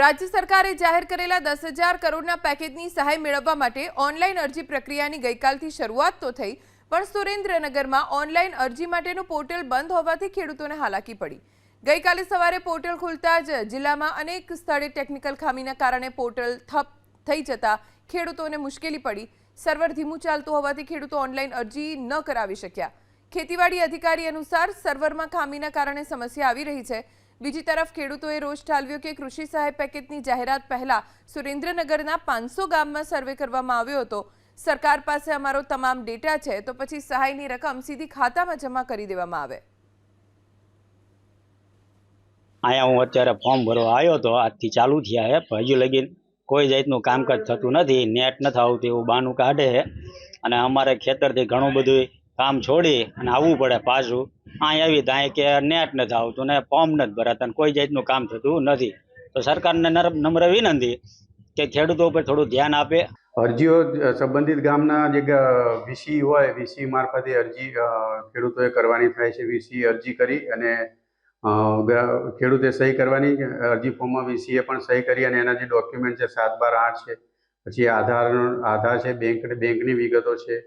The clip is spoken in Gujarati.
રાજ્ય સરકારે જાહેર કરેલા દસ હજાર કરોડના પેકેજની સહાય મેળવવા માટે ઓનલાઈન અરજી પ્રક્રિયાની ગઈકાલથી શરૂઆત તો થઈ, પણ સુરેન્દ્રનગરમાં ઓનલાઈન અરજી માટેનું પોર્ટલ બંધ હોવાથી ખેડૂતોને હાલાકી પડી. ગઈકાલે સવારે પોર્ટલ ખુલતા જ જિલ્લામાં અનેક સ્થળે ટેકનિકલ ખામીના કારણે પોર્ટલ ઠપ થઈ જતા ખેડૂતોને મુશ્કેલી પડી. સર્વર ધીમું ચાલતું હોવાથી ખેડૂતો ઓનલાઈન અરજી ન કરાવી શક્યા. ખેતીવાડી અધિકારી અનુસાર સર્વરમાં ખામીના કારણે સમસ્યા આવી રહી છે. બીજી તરફ ખેડૂતોએ રોષ ઠાલવ્યો કે કૃષિ સહાય પેકેજની જાહેરાત પહેલા સુરેન્દ્રનગરના પાંચસો ગામમાં સર્વે કરવામાં આવ્યો હતો. સરકાર પાસે અમારો તમામ ડેટા છે તો પછી સહાયની રકમ સીધી ખાતામાં જમા કરી દેવામાં આવે. અહીંયા હું અત્યારે ફોર્મ ભરવા આવ્યો હતો આજથી ચાલુ થયા છે હજુ લગીન કોઈ જાતનું કામકાજ થતું નથી, નેટ નથી આવતું, એવું બાનું કાઢે અને અમારે ખેતરથી ઘણું બધું કામ છોડી અને આવવું પડે પાછું. અહીં આવી ત્યાં કે નેટ નથી આવતું ને ફોર્મ નથી ભરાતા કોઈ જાતનું કામ થતું નથી. તો સરકારને નમ્ર વિનંતી કે ખેડૂતો ઉપર થોડું ધ્યાન આપે. અરજીઓ સંબંધિત ગામના જે વીસી હોય વીસી મારફતે અરજી ખેડૂતોએ કરવાની થાય છે. વીસી અરજી કરી અને ખેડૂતે સહી કરવાની, અરજી ફોર્મમાં વીસીએ પણ સહી કરી અને એના જે ડોક્યુમેન્ટ છે, સાત બાર આઠ છે, પછી આધાર આધાર છે બેંક બેંકની વિગતો છે.